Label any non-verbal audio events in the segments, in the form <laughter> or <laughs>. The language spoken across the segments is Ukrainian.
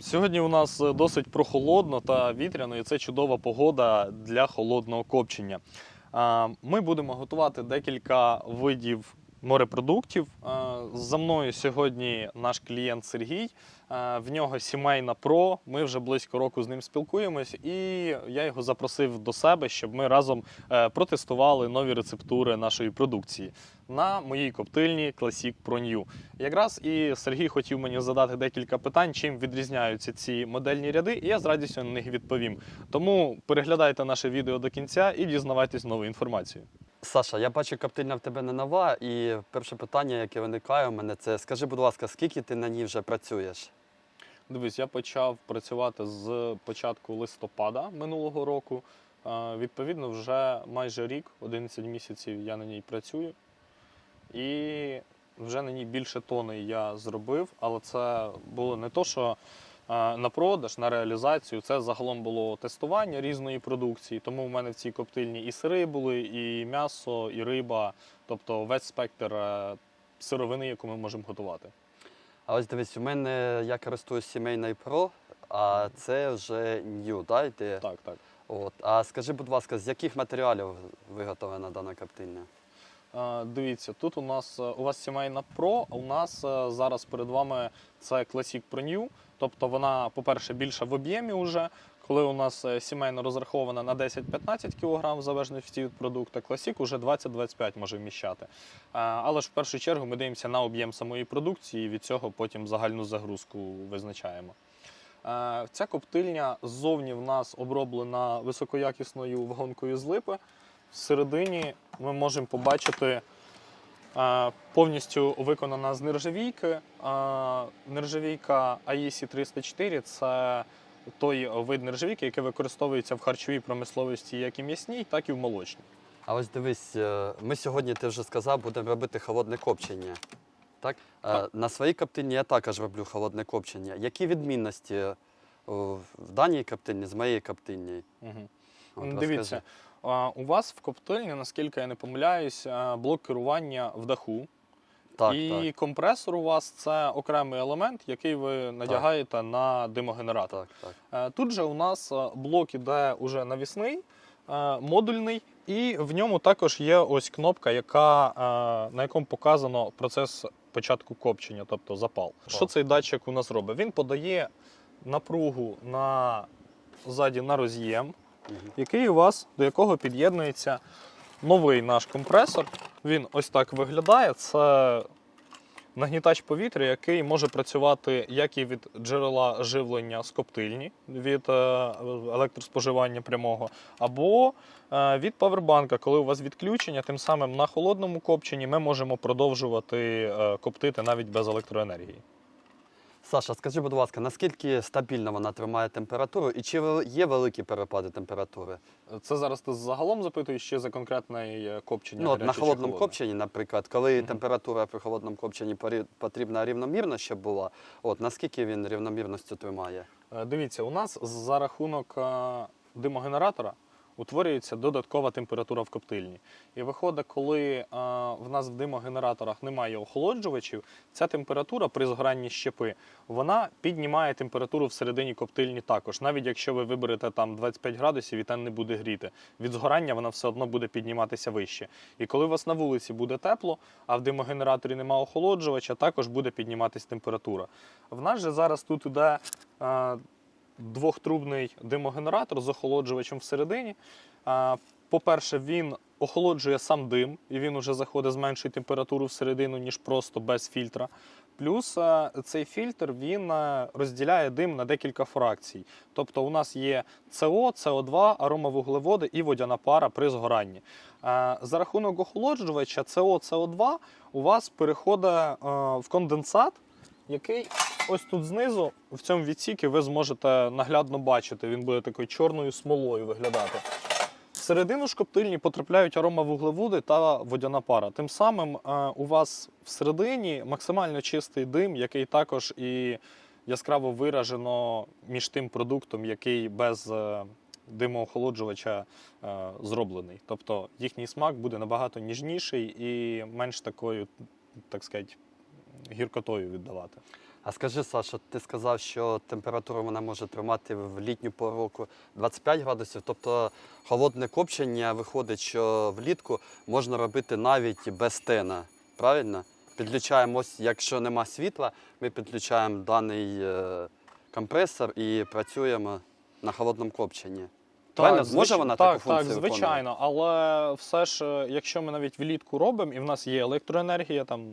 Сьогодні у нас е, досить прохолодно та вітряно, і це чудова погода для холодного копчення. Ми будемо готувати декілька видів морепродуктів. За мною сьогодні наш клієнт Сергій. В нього сімейна про. Ми вже близько року з ним спілкуємось, і я його запросив до себе, щоб ми разом е, протестували нові рецептури нашої продукції на моїй коптильні Classic Pro New. Якраз і Сергій хотів мені задати декілька питань, чим відрізняються ці модельні ряди, і я з радістю на них відповім. Тому переглядайте наше відео до кінця і дізнавайтесь нову інформацію. Саша, я бачу, коптильня в тебе не нова, і перше питання, яке виникає у мене, це скажи, будь ласка, скільки ти на ній вже працюєш? Дивись, я почав працювати з початку листопада минулого року. Відповідно, вже майже рік, 11 місяців я на ній працюю. І вже на ній більше тони я зробив, але це було не то, що на продаж, на реалізацію. Це загалом було тестування різної продукції. Тому в мене в цій коптильні і сири були, і м'ясо, і риба, тобто весь спектр е, сировини, яку ми можемо готувати. А ось дивись, у мене я користуюсь сімейною Pro, а це вже New, да, йде? Так, так. От. А скажи, будь ласка, з яких матеріалів виготовлена дана коптильня? Е, Дивіться, тут у нас е, у вас сімейна Pro, а у нас е, зараз перед вами це Classic Pro New. Тобто вона, по-перше, більша в об'ємі вже. Коли у нас сімейна розрахована на 10-15 кг, в залежності від продукту, Classic уже 20-25 може вміщати. Але ж в першу чергу ми дивимося на об'єм самої продукції і від цього потім загальну загрузку визначаємо. Ця коптильня ззовні в нас оброблена високоякісною вагонкою з липи. Всередині ми можемо побачити е, повністю виконана з нержавійки. Е, Нержавійка AEC 304 це той вид нержавійки, який використовується в харчовій промисловості як і м'ясній, так і в молочній. А ось дивись, е, ми сьогодні, ти вже сказав, будемо робити холодне копчення. Так? Так. На своїй коптильні я також роблю холодне копчення. Які відмінності в даній коптильні з моєї коптильні? Угу. От Дивіться, у вас в коптильні, наскільки я не помиляюсь, е, блок керування в даху. Так, і так, компресор у вас це окремий елемент, який ви надягаєте на димогенератор. так, так. Е, Тут же у нас е, блок іде уже навісний, модульний, і в ньому також є ось кнопка, яка, на якому показано процес початку копчення, тобто запал. Що цей датчик у нас робить? Він подає напругу на ззаді на роз'єм. Який у вас до якого під'єднується новий наш компресор. Він ось так виглядає. Це нагнітач повітря, який може працювати як і від джерела живлення з коптильні від е, електроспоживання прямого, або е, від павербанка, коли у вас відключення, тим самим на холодному копченні ми можемо продовжувати е, коптити навіть без електроенергії. Саша, скажи, будь ласка, наскільки стабільно вона тримає температуру і чи є великі перепади температури? Це зараз ти загалом запитуєш ще за конкретне копчення. Ну, от на холодному копченні, наприклад, коли Мгм. температура при холодному копченні потрібна рівномірно, щоб була, от наскільки він рівномірністю тримає? Е, Дивіться, у нас за рахунок е, димогенератора утворюється додаткова температура в коптильні. І виходить, коли е, в нас в димогенераторах немає охолоджувачів, ця температура при згоранні щепи вона піднімає температуру всередині коптильні також. Навіть якщо ви виберете там 25 градусів і там не буде гріти. Від згорання вона все одно буде підніматися вище. І коли у вас на вулиці буде тепло, а в димогенераторі немає охолоджувача, також буде підніматися температура. В нас же зараз тут іде. Двохтрубний димогенератор з охолоджувачем всередині. По-перше, він охолоджує сам дим, і він вже заходить з меншою температурою всередину, ніж просто без фільтра. Плюс цей фільтр він розділяє дим на декілька фракцій. Тобто у нас є СО, СО2, аромавуглеводи і водяна пара при згоранні. За рахунок охолоджувача СО, СО2 у вас переходить в конденсат, який ось тут знизу, в цьому відсікі, ви зможете наглядно бачити. Він буде такою чорною смолою виглядати. Всередину ж коптильні потрапляють аромавуглеводи та водяна пара. Тим самим е, у вас всередині максимально чистий дим, який також і яскраво виражено між тим продуктом, який без е, димоохолоджувача е, зроблений. Тобто їхній смак буде набагато ніжніший і менш такою, так сказати, гіркотою віддавати. А скажи, Саша, ти сказав, що температуру вона може тримати в літню пору року 25 градусів. Тобто холодне копчення виходить, що влітку можна робити навіть без тена. Правильно? Підключаємо, ось, якщо нема світла, ми підключаємо даний е, компресор і працюємо на холодному копченні. Правильно? звич- Може вона так, таку функцію Так, звичайно, але все ж, е, якщо ми навіть влітку робимо, і в нас є електроенергія, там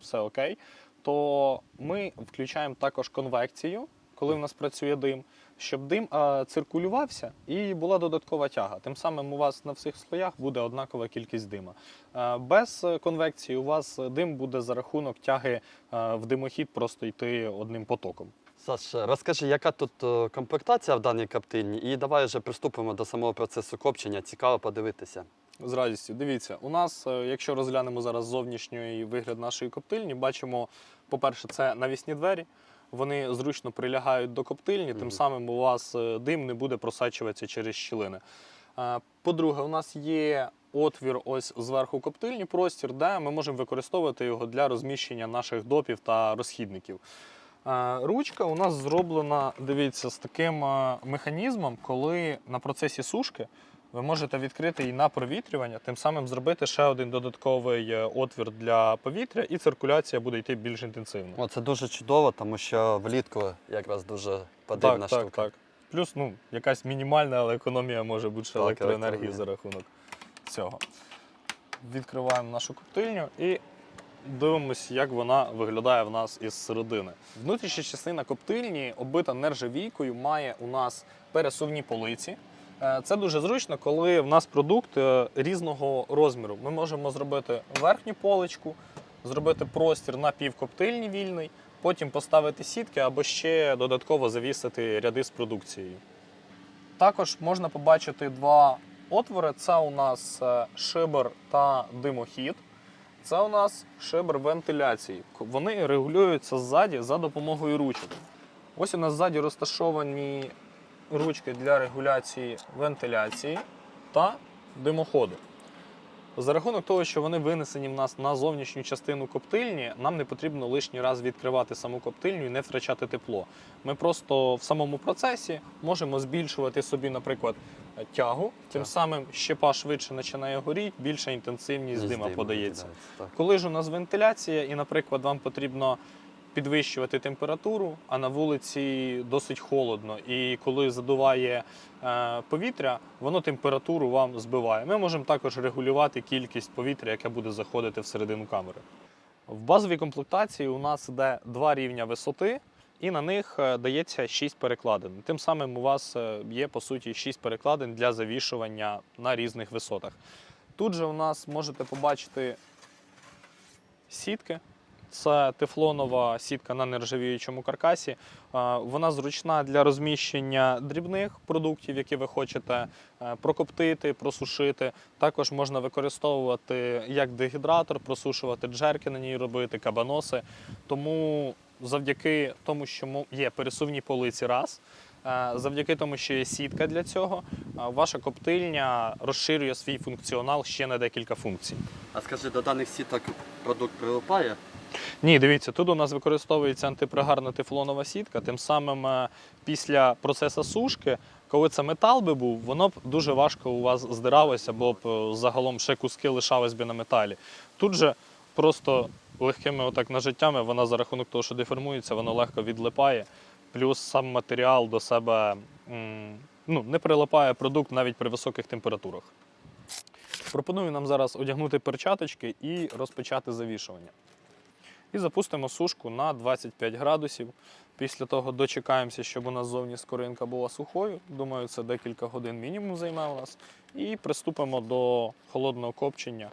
все окей, то ми включаємо також конвекцію, коли в нас працює дим, щоб дим е, циркулювався і була додаткова тяга. Тим самим у вас на всіх слоях буде однакова кількість дима. Е, без конвекції у вас дим буде за рахунок тяги е, в димохід просто йти одним потоком. Саш, розкажи, яка тут е, комплектація в даній коптильні, і давай вже приступимо до самого процесу копчення. Цікаво подивитися. З радістю. Дивіться, у нас, е, якщо розглянемо зараз зовнішній вигляд нашої коптильні, бачимо, по-перше, це навісні двері. Вони зручно прилягають до коптильні, тим самим у вас е, дим не буде просачуватися через щілини. Е, По-друге, у нас є отвір ось зверху коптильні, простір, де ми можемо використовувати його для розміщення наших допів та розхідників. Ручка у нас зроблена, дивіться, з таким механізмом, коли на процесі сушки ви можете відкрити її на провітрювання, тим самим зробити ще один додатковий е, отвір для повітря, і циркуляція буде йти більш інтенсивно. О, це дуже чудово, тому що влітку якраз дуже подивна так, так, штука. так. Плюс ну, якась мінімальна, але економія може бути ще електроенергії за рахунок цього. Відкриваємо нашу коптильню і дивимося, як вона виглядає в нас із середини. Внутрішня частина коптильні, оббита нержавійкою, має у нас пересувні полиці. Е, Це дуже зручно, коли в нас продукт е, різного розміру. Ми можемо зробити верхню поличку, зробити простір на півкоптильні вільний, потім поставити сітки або ще додатково завісити ряди з продукцією. Також можна побачити два отвори: це у нас е, шибер та димохід. Це у нас шибер вентиляції. Вони регулюються ззаді за допомогою ручок. Ось у нас ззаді розташовані ручки для регуляції вентиляції та димоходу. За рахунок того, що вони винесені в нас на зовнішню частину коптильні, нам не потрібно лишній раз відкривати саму коптильню і не втрачати тепло. Ми просто в самому процесі можемо збільшувати собі, наприклад, тягу, тим Так. самим щепа швидше починає горіти, більша інтенсивність Із дима подається. Так. Коли ж у нас вентиляція, і, наприклад, вам потрібно підвищувати температуру, а на вулиці досить холодно, і коли задуває е, повітря, воно температуру вам збиває. Ми можемо також регулювати кількість повітря, яке буде заходити всередину камери. В базовій комплектації у нас йде два рівня висоти, і на них е, дається 6 перекладин. Тим самим у вас е, є по суті 6 перекладин для завішування на різних висотах. Тут же у нас можете побачити сітки. Це тефлонова сітка на нержавіючому каркасі. Е, Вона зручна для розміщення дрібних продуктів, які ви хочете е, прокоптити, просушити. Також можна використовувати як дегідратор, просушувати джерки на ній робити, кабаноси. Тому завдяки тому, що є пересувні полиці, раз. е, Завдяки тому, що є сітка для цього, ваша коптильня розширює свій функціонал ще на декілька функцій. А скажи, до даних сіток продукт прилипає? Ні, дивіться, тут у нас використовується антипригарна тефлонова сітка. Тим самим е, після процесу сушки, коли це метал би був, воно б дуже важко у вас здиралося, бо б е, загалом ще куски лишались би на металі. Тут же просто легкими отак нажиттями вона за рахунок того, що деформується, воно легко відлипає. Плюс сам матеріал до себе ну, не прилипає продукт навіть при високих температурах. Пропоную нам зараз одягнути перчаточки і розпочати завішування. І запустимо сушку на 25 градусів. Після того дочекаємося, щоб у нас зовні скоринка була сухою. Думаю, це декілька годин мінімум займе у нас. І приступимо до холодного копчення.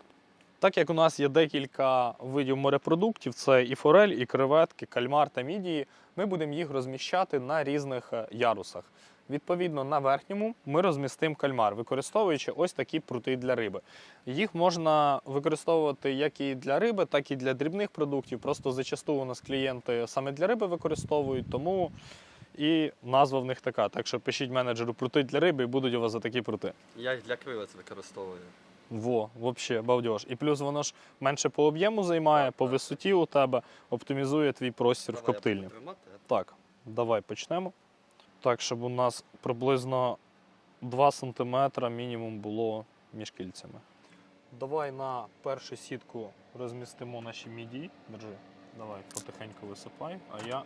Так як у нас є декілька видів морепродуктів, це і форель, і креветки, кальмар та мідії, ми будемо їх розміщати на різних е, ярусах. Відповідно, на верхньому ми розмістимо кальмар, використовуючи ось такі прути для риби. Їх можна використовувати як і для риби, так і для дрібних продуктів. Просто зачасту у нас клієнти саме для риби використовують, тому і назва в них така. Так що пишіть менеджеру прути для риби і будуть у вас за такі прути. Я їх для кривиць використовую. Во, взагалі, балдеж. І плюс воно ж менше по об'єму займає, по висоті у тебе оптимізує твій простір в Давай я коптильні. буду тримати. Так, давай почнемо. Так, щоб у нас приблизно 2 см мінімум було між кільцями. Давай на першу сітку розмістимо наші міді. Держи. Давай потихеньку висипай, а я.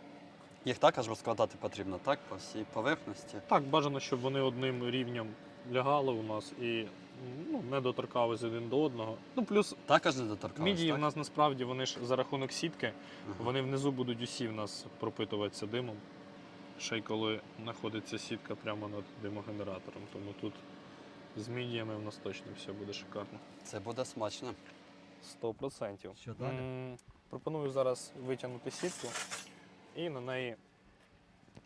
Їх також розкладати потрібно, так? По всій поверхності. Так, бажано, щоб вони одним рівнем лягали у нас і ну, не доторкались один до одного. Ну, плюс Також не доторкались, мідії в нас насправді вони ж за рахунок сітки, Ага. вони внизу будуть усі в нас пропитуватися димом. Ще й коли знаходиться сітка прямо над димогенератором. Тому тут з мідіями в нас точно все буде шикарно. Це буде смачно. 100%. Що далі? М, Пропоную зараз витягнути сітку і на неї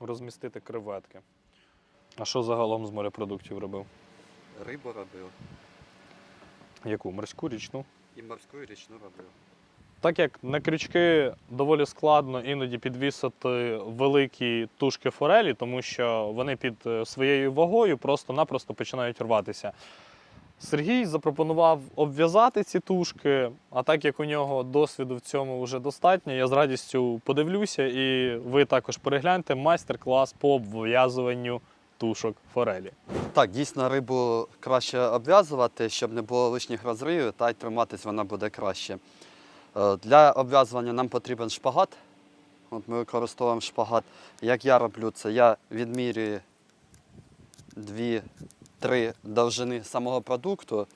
розмістити креветки. А що загалом з морепродуктів робив? Рибу робив. Яку? Морську річну? І морську і річну робив. Так як на крючки доволі складно іноді підвісити великі тушки форелі, тому що вони під е, своєю вагою просто-напросто починають рватися. Сергій запропонував обв'язати ці тушки, а так як у нього досвіду в цьому вже достатньо, я з радістю подивлюся і ви також перегляньте майстер-клас по обв'язуванню тушок форелі. Так, дійсно рибу краще обв'язувати, щоб не було лишніх розривів, та й триматись вона буде краще. Е, Для обв'язування нам потрібен шпагат. От ми використовуємо шпагат. Як я роблю це, я відмірюю 2-3 довжини самого продукту.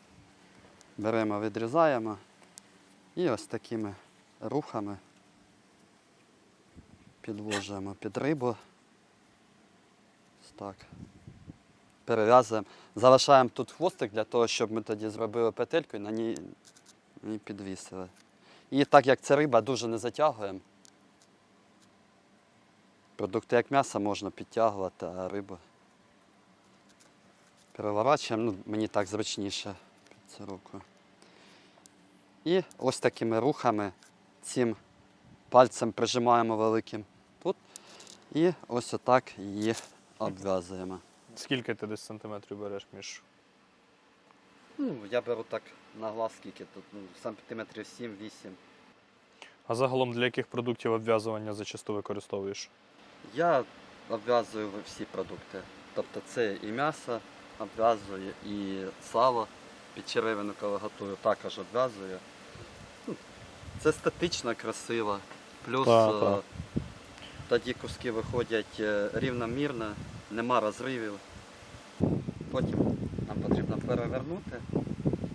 Беремо, відрізаємо і ось такими рухами підложуємо під рибу. Так перев'язуємо. Залишаємо тут хвостик для того, щоб ми тоді зробили петельку і на ній підвісили. І так як це риба, дуже не затягуємо. Продукти як м'ясо можна підтягувати, а рибу переворачуємо. Ну, мені так зручніше під цю руку. І ось такими рухами цим пальцем прижимаємо великим тут. І ось отак її обв'язуємо. Скільки ти десь сантиметрів береш між Ну, я беру так на глаз скільки тут, ну, сантиметрів 7-8. А загалом для яких продуктів обв'язування зачасту використовуєш? Я обв'язую всі продукти. Тобто це і м'ясо обв'язую, і сало під черевину, коли готую, також обв'язую. Ну, Це естетично, красиво. Плюс Так, е, так. тоді куски виходять е, рівномірно, нема розривів. Потім нам потрібно перевернути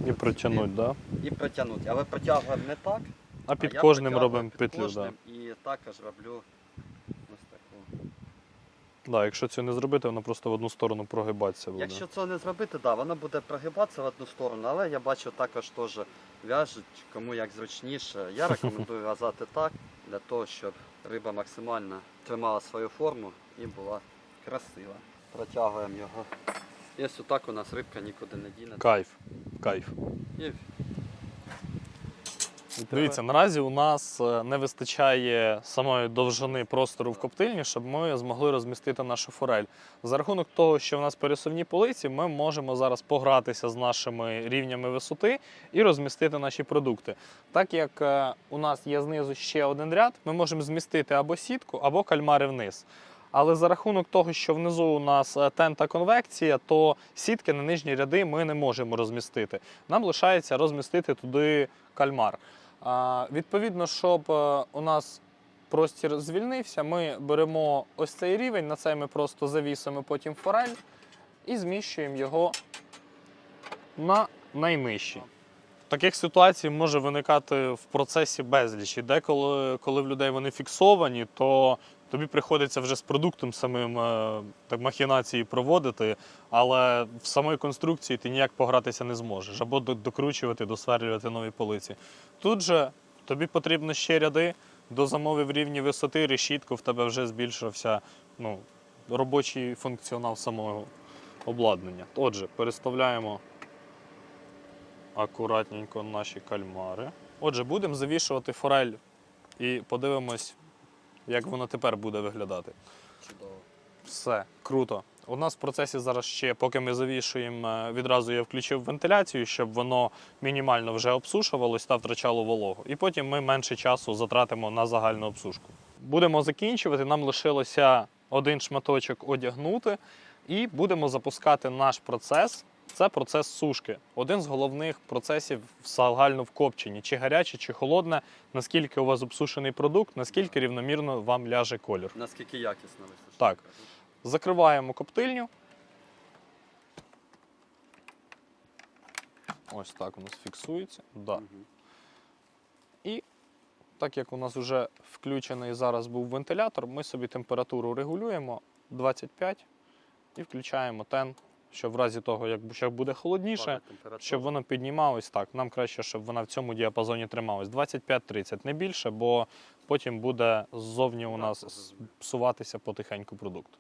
І протягнуть, так? Да? і протягнути. Але протягуємо не так. А під я кожним робимо під петлю. Да. І також роблю ось таку. Да, якщо це не зробити, воно просто в одну сторону прогибатися буде. Якщо це не зробити, да, воно буде прогибатися в одну сторону, але я бачу також теж в'яжуть, кому як зручніше. Я <laughs> рекомендую в'язати так, для того, щоб риба максимально тримала свою форму і була красива. Протягуємо його. І ось отак у нас рибка нікуди не діне. Кайф. Кайф. Дивіться, наразі у нас е, не вистачає самої довжини простору в коптильні, щоб ми змогли розмістити нашу форель. За рахунок того, що в нас пересувні полиці, ми можемо зараз погратися з нашими рівнями висоти і розмістити наші продукти. Так як е, у нас є знизу ще один ряд, ми можемо змістити або сітку, або кальмари вниз. Але за рахунок того, що внизу у нас е, тента конвекція, то сітки на нижні ряди ми не можемо розмістити. Нам лишається розмістити туди кальмар. Відповідно, щоб е, у нас простір звільнився, ми беремо ось цей рівень, на цей ми просто завісимо потім форель і зміщуємо його на найнижчий. Таких ситуацій може виникати в процесі безліч. Деколи, коли в людей вони фіксовані, то тобі приходиться вже з продуктом самим е, так, махінації проводити, але в самої конструкції ти ніяк погратися не зможеш, або докручувати, досверлювати нові полиці. Тут же тобі потрібно ще ряди, дозамовив рівні висоти, решітку, в тебе вже збільшився ну, робочий функціонал самого обладнання. Отже, переставляємо акуратненько наші кальмари. Отже, будемо завішувати форель і подивимось, як воно тепер буде виглядати. чудово. Все, круто. У нас в процесі зараз ще, поки ми завішуємо, е, відразу я включив вентиляцію, щоб воно мінімально вже обсушувалось та втрачало вологу. І потім ми менше часу затратимо на загальну обсушку. Будемо закінчувати. Нам лишилося один шматочок одягнути, і будемо запускати наш процес. Це процес сушки. Один з головних процесів в загально в копченні. Чи гаряче, чи холодне, наскільки у вас обсушений продукт, наскільки рівномірно вам ляже колір. Наскільки якісно висушити? Так. Закриваємо коптильню. Ось так у нас фіксується. Да. І так як у нас вже включений зараз був вентилятор, ми собі температуру регулюємо 25 і включаємо тен, щоб в разі того, як бу- буде холодніше, щоб воно піднімалось так. Нам краще, щоб вона в цьому діапазоні трималась. 25-30, не більше, бо потім буде ззовні у нас псуватися потихеньку продукт.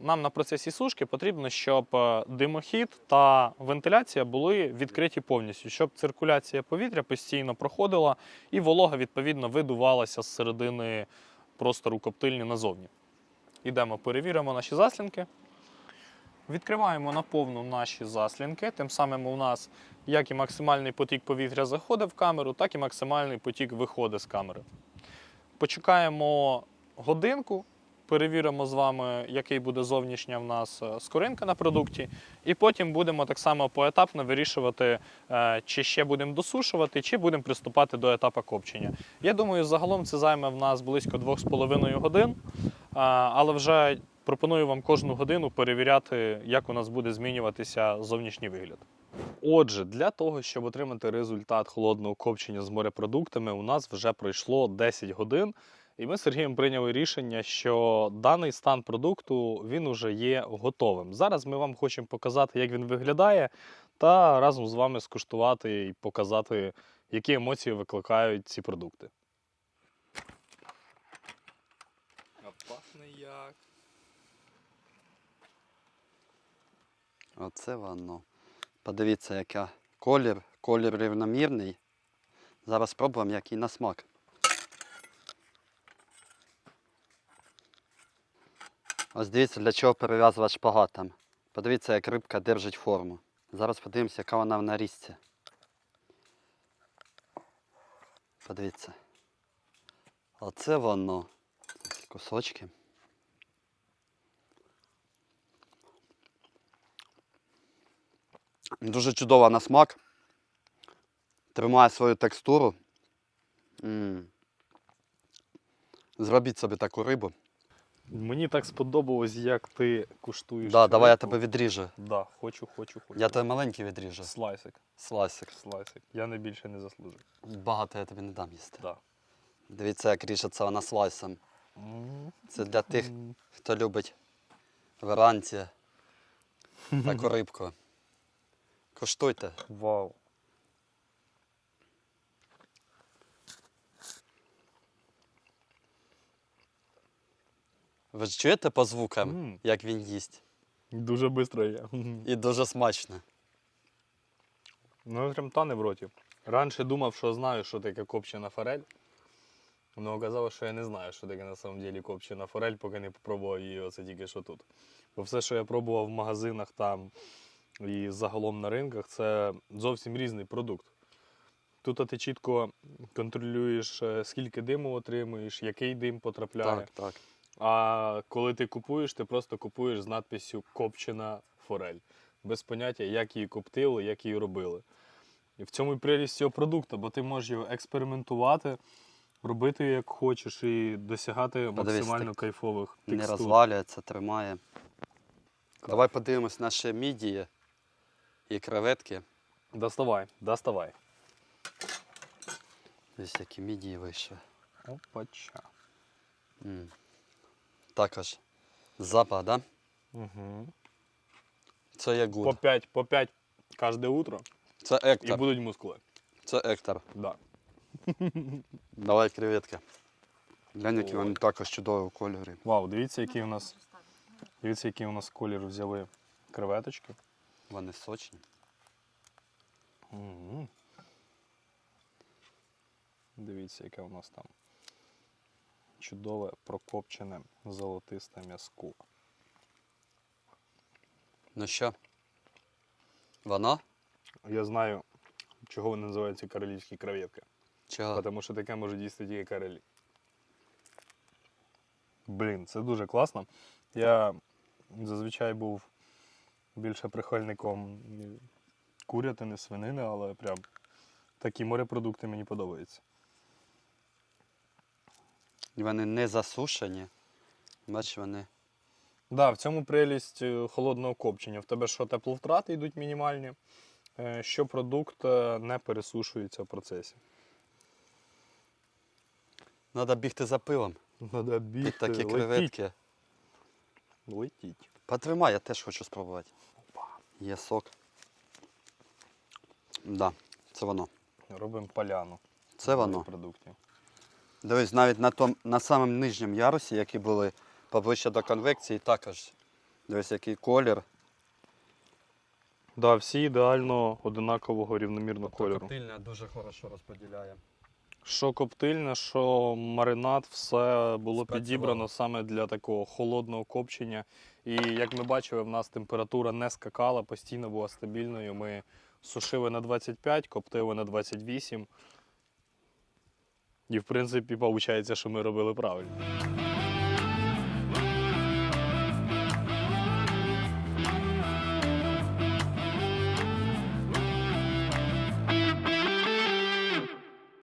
Нам на процесі сушки потрібно, щоб е, димохід та вентиляція були відкриті повністю, щоб циркуляція повітря постійно проходила і волога відповідно видувалася з середини простору коптильні назовні. Ідемо, перевіримо наші заслінки. Відкриваємо наповну наші заслінки. Тим самим у нас як і максимальний потік повітря заходить в камеру, так і максимальний потік виходить з камери. Почекаємо годинку, перевіримо з вами, який буде зовнішня в нас е, скоринка на продукті, і потім будемо так само поетапно вирішувати, е, чи ще будемо досушувати, чи будемо приступати до етапу копчення. Я думаю, загалом це займе в нас близько 2,5 годин, е, але вже пропоную вам кожну годину перевіряти, як у нас буде змінюватися зовнішній вигляд. Отже, для того, щоб отримати результат холодного копчення з морепродуктами, у нас вже пройшло 10 годин. І ми з Сергієм прийняли рішення, що даний стан продукту він уже є готовим. Зараз ми вам хочемо показати, як він виглядає, та разом з вами скуштувати і показати, які емоції викликають ці продукти. А пахне як. Оце воно. Подивіться, яка колір, колір рівномірний. Зараз спробуємо, який на смак. Ось дивіться, для чого перев'язувати шпагатом. Подивіться, як рибка держить форму. Зараз подивимося, яка вона в нарізці. Подивіться. Оце воно. Такі Кусочки. Дуже чудова на смак. Тримає свою текстуру. Зробіть собі таку рибу. Мені так сподобалось, як ти куштуєш. Да, давай я тебе відріжу. Да, хочу, хочу, хочу. Я тебе маленький відріжу. Слайсик, Слайсик. слайсик. Я не більше не заслужив. Багато я тобі не дам їсти. Да. Дивіться, як ріжеться вона слайсом. Це для тих, хто любить вранці таку рибку. Коштуйте. Вау. Ви ж чуєте по звукам, Мм. як він їсть? Дуже швидко є. І дуже смачно. Ну, прям тане в роті. Раніше думав, що знаю, що таке копчена форель. Але оказалось, що я не знаю, що таке на самом деле копчена форель, поки не попробував її оце тільки що тут. Бо все, що я пробував в магазинах там і загалом на ринках, це зовсім різний продукт. Тут ти чітко контролюєш, е, скільки диму отримуєш, який дим потрапляє. Так, так. А коли ти купуєш, ти просто купуєш з надписю копчена форель. Без поняття, як її коптили, як її робили. І в цьому і прелість цього продукту, бо ти можеш його експериментувати, робити як хочеш і досягати Подивись, максимально кайфових Не текстур. розвалюється, тримає. Давай подивимось наші мідії і креветки. Доставай, доставай. Ось які мідії вийшли. Опача. М. Також запах, да? Угу. Це є По гуд. 5, по 5 кожне утро Це і ектор. будуть мускули. Це ектор. Да. <laughs> Давай креветки. Глянь, які вони також чудові у кольорі. Вау, дивіться, який у нас, дивіться, який у нас колір взяли креветочки. Вони сочні. Мгм. Дивіться, яке у нас там чудове прокопчене золотисте м'язко. Ну що? Воно? Я знаю, чого вони називаються королівські креветки. Чого? Тому що таке можуть їсти тільки королі. Блін, це дуже класно. Я зазвичай був більше прихильником курятини, свинини, але прям такі морепродукти мені подобаються. І Вони не засушені. Бач, вони. Да, в цьому прелість е, холодного копчення. В тебе що тепловтрати йдуть мінімальні, е, що продукт е, не пересушується в процесі. Треба бігти за. Надо Під бігти, такі летіть. креветки. Летіть. Потримай, я теж хочу спробувати. Є сок. Да, це воно. Робимо поляну. Це воно. Продуктів. Дивись, навіть на, том, на самому нижньому ярусі, які були поближче до конвекції, також. Дивись, який колір. Да, всі ідеально одинакового рівномірного кольору. Коптильня дуже хорошо розподіляє. Що коптильне, що маринад, все було Спрацювало. підібрано саме для такого холодного копчення. І як ми бачили, в нас температура не скакала, постійно була стабільною. Ми сушили на 25, коптили на 28. І в принципі, виходить, що ми робили правильно.